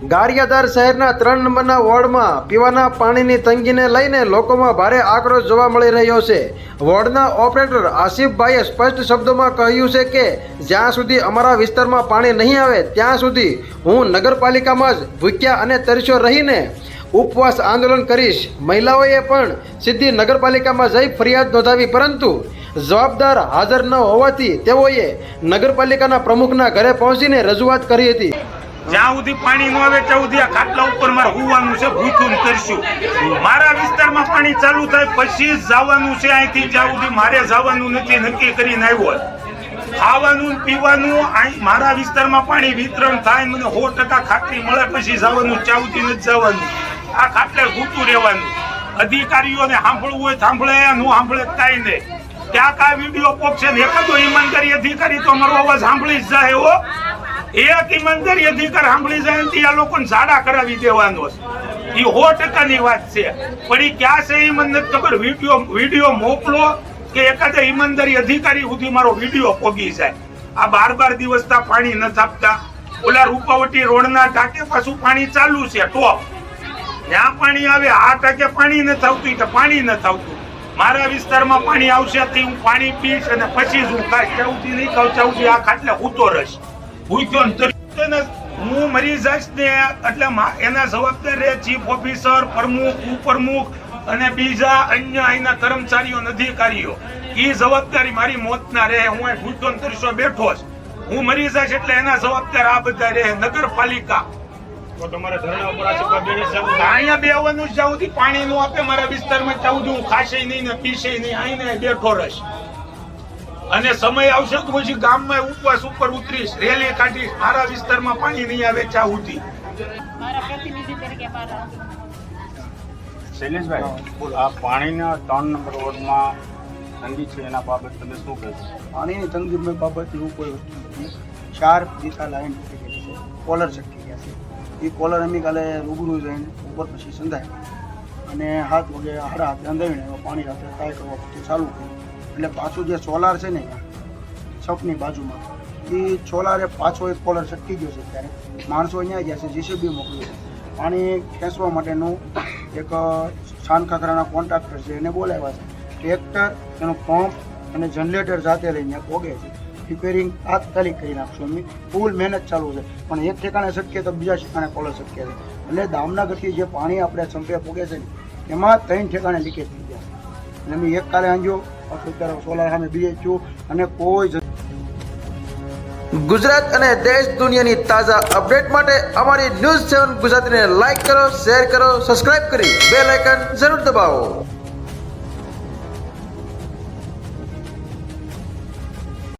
ગારિયાધાર શહેરના ત્રણ નંબરના વોર્ડમાં પીવાના પાણીની તંગીને લઈને લોકોમાં ભારે આક્રોશ જોવા મળી રહ્યો છે. વોર્ડના ઓપરેટર આસિફભાઈએ સ્પષ્ટ શબ્દોમાં કહ્યું છે કે, જ્યાં સુધી અમારા વિસ્તારમાં પાણી નહીં આવે, ત્યાં સુધી હું નગરપાલિકામાં જ ભૂખ્યા અને તરસ્યો રહીને ઉપવાસ આંદોલન કરીશ. મહિલાઓએ પણ સીધી નગરપાલિકામાં જઈ ફરિયાદ નોંધાવી, પરંતુ જવાબદાર હાજર ન હોવાથી તેઓએ નગરપાલિકાના પ્રમુખના ઘરે પહોંચીને રજૂઆત કરી હતી. જ્યાં સુધી પાણી ન આવે ત્યાં સુધી આ ખાટલા ઉપર મારે હોવાનું છે, ભૂથું કરશું મારા વિસ્તારમાં પાણી ચાલુ થાય પછી જ જવાનું છે અહીંથી, જ્યાં સુધી મારે જવાનું નથી, નક્કી કરીને આવ્યો ખાવાનું પીવાનું મારા વિસ્તારમાં પાણી વિતરણ થાય મને સો ટકા ખાતરી મળે પછી જવાનું ત્યાં સુધી નથી જવાનું. આ ખાટલે સૂતું રહેવાનું. અધિકારીઓને સાંભળવું હોય, સાંભળે, ન સાંભળે કાંઈ નહીં. ત્યાં કાંઈ વીડિયો પોકશે ને જ ઈમાનદારી અધિકારી તો અમારો અવાજ સાંભળી જ જાય હો. એક ઈમાનદારી અધિકાર સાંભળી જાય ને આ લોકોને ઝાડા કરાવી દેવાનો એ સો ટકાની વાત છે. પણ એ ક્યાં છે એ મને ખબર. વીડિયો વીડિયો મોકલો કે એકાદા ઈમાનદારી અધિકારી સુધી મારો વીડિયો પોગી જાય. આ બાર બાર દિવસના પાણી નથી આપતા. ઓલા રૂપાવટી રોડના ટાંકે પાછું પાણી ચાલુ છે. ટોપ. જ્યાં પાણી આવે, આ ટાંકે પાણી નથી આવતું તો પાણી નથી આવતું. મારા વિસ્તારમાં પાણી આવશે તે હું પાણી પીશ અને પછી જ હું ખાસ સુધી નહીં ખાઉં સુધી આ ખાટલે ઉતો રહીશ. ને હું મરી જઈશ ને એટલે એના જવાબદાર રહે ચીફ ઓફિસર પ્રમુખ ઉપપ્રમુખ અને બીજા અન્ય અહીંના કર્મચારીઓ અધિકારીઓ. એ જવાબદારી મારી મોતના રહે હું અહીં ભૂખ્યો ને બેઠો છું હું મરી જઈશ એટલે એના જવાબદાર આ બધા રહે નગરપાલિકા. અહીંયા બેવાનું જ્યાં સુધી પાણી નું આપે મારા વિસ્તારમાં ત્યાં છું હું ખાશે નહીં ને પીશે નહીં અહીં બેઠો રહીશ. અને સમય આવશે તો પછી ગામમાં ઉપવાસ ઉપર ઉતરીશ રેલી કાઢીશ મારા વિસ્તારમાં પાણી નહીં આવે ચા સુધી મારા પ્રતિનિધિ તરીકે મારા શૈલેષભાઈ આ પાણીના ત્રણ નંબર વોર્ડમાં તંગી છે એના બાબત તમે શું કહેશો પાણીની તંગી બાબત એવું કોઈ વસ્તુ નથી. ચાર દીઠા લાઈન કોલર ચટકી ગયા છે. એ કોલર અમે કાલે રૂબરૂ જઈને ઉપર પછી સંધાય. અને હાથ વગેરે હાડા હાથે અંધાવીને પાણી હાથે ટ્રાય કરવા પછી ચાલુ કર્યું. એટલે પાછું જે સોલાર છે ને છપની બાજુમાં, એ સોલારે પાછો એક કોલર છટકી ગયો છે ત્યારે માણસો અહીંયા ગયા છે જીસીબી મોકલ્યું પાણી ખેંચવા માટેનું એક છાનખાખરાના કોન્ટ્રાક્ટર છે, એને બોલાવ્યા છે. ટ્રેક્ટર એનું પંપ અને જનરેટર જાતે લઈને પોગે છે. રિપેરિંગ તાત્કાલિક કરી નાખશું અમે. ફૂલ મહેનત ચાલુ છે. પણ એક ઠેકાણે શક્ય તો બીજા ઠેકાણે કોલર શક્ય છે. એટલે દામનગરથી જે પાણી આપણે સંપે પોગે છે એમાં ત્રણ ઠેકાણે લીકેજ થઈ છે. અને અમે એક કાલે આંજો અત્યારે સોલાર સામે અને કોઈ ગુજરાત અને દેશ દુનિયાની તાજા અપડેટ માટે અમારી ન્યૂઝ સેવન ગુજરાતીને લાઈક કરો, શેર કરો, સબસ્ક્રાઇબ કરી બે લાઇકન જરૂર દબાવો.